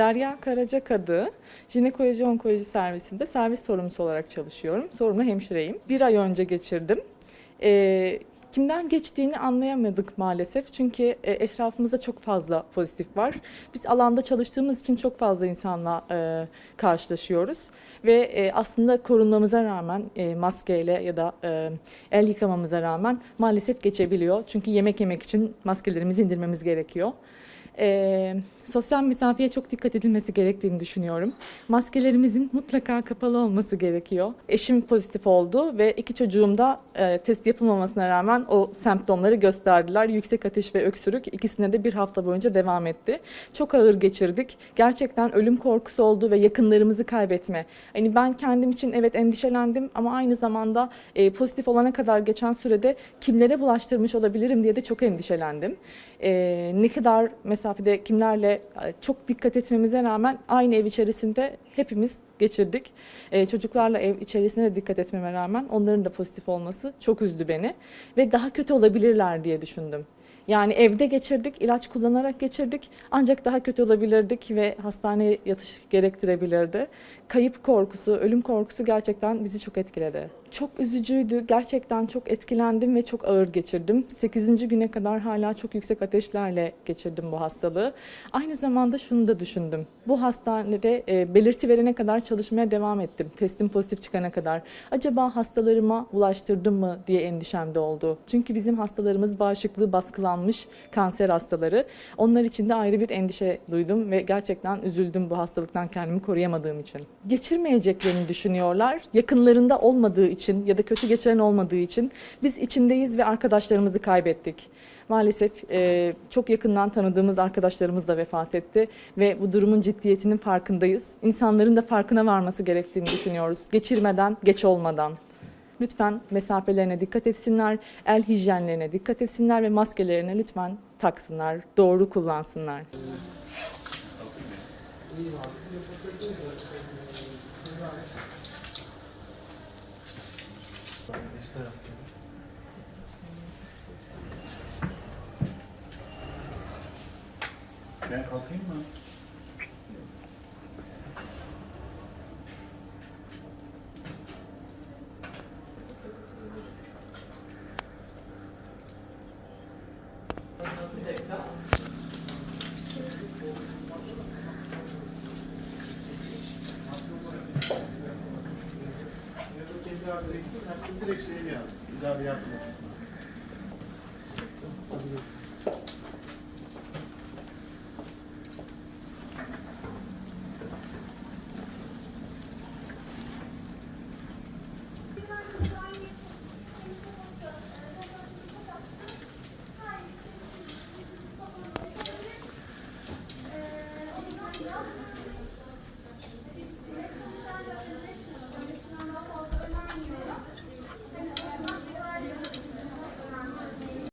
Derya Karacakadı, jinekoloji onkoloji servisinde servis sorumlusu olarak çalışıyorum. Sorumlu hemşireyim. Bir ay önce geçirdim. Ee, kimden geçtiğini anlayamadık maalesef. Çünkü e, etrafımızda çok fazla pozitif var. Biz alanda çalıştığımız için çok fazla insanla e, karşılaşıyoruz. Ve e, aslında korunmamıza rağmen e, maskeyle ya da e, el yıkamamıza rağmen maalesef geçebiliyor. Çünkü yemek yemek için maskelerimizi indirmemiz gerekiyor. E, sosyal mesafeye çok dikkat edilmesi gerektiğini düşünüyorum. Maskelerimizin mutlaka kapalı olması gerekiyor. Eşim pozitif oldu ve iki çocuğum da e, test yapılmamasına rağmen o semptomları gösterdiler. Yüksek ateş ve öksürük ikisine de bir hafta boyunca devam etti. Çok ağır geçirdik. Gerçekten ölüm korkusu oldu ve yakınlarımızı kaybetme. Hani ben kendim için evet endişelendim ama aynı zamanda e, pozitif olana kadar geçen sürede kimlere bulaştırmış olabilirim diye de çok endişelendim. E, ne kadar mesafede kimlerle e, çok dikkat etmemize rağmen aynı ev içerisinde hepimiz geçirdik. E, çocuklarla ev içerisinde de dikkat etmeme rağmen onların da pozitif olması çok üzdü beni ve daha kötü olabilirler diye düşündüm. Yani evde geçirdik, ilaç kullanarak geçirdik ancak daha kötü olabilirdik ve hastaneye yatış gerektirebilirdi. Kayıp korkusu, ölüm korkusu gerçekten bizi çok etkiledi. Çok üzücüydü, gerçekten çok etkilendim ve çok ağır geçirdim. 8. güne kadar hala çok yüksek ateşlerle geçirdim bu hastalığı. Aynı zamanda şunu da düşündüm. Bu hastanede e, belirti verene kadar çalışmaya devam ettim. Testim pozitif çıkana kadar. Acaba hastalarıma bulaştırdım mı diye endişem de oldu. Çünkü bizim hastalarımız bağışıklığı baskılanmış kanser hastaları. Onlar için de ayrı bir endişe duydum ve gerçekten üzüldüm bu hastalıktan kendimi koruyamadığım için. Geçirmeyeceklerini düşünüyorlar. Yakınlarında olmadığı için ya da kötü geçiren olmadığı için biz içindeyiz ve arkadaşlarımızı kaybettik. Maalesef e, çok yakından tanıdığımız arkadaşlarımız da vefat etti ve bu durumun ciddiyetinin farkındayız. İnsanların da farkına varması gerektiğini düşünüyoruz. Geçirmeden, geç olmadan. Lütfen mesafelerine dikkat etsinler, el hijyenlerine dikkat etsinler ve maskelerine lütfen taksınlar, doğru kullansınlar. Ben kalkayım mı? Direkt şeye geldi. İdare yapmasın.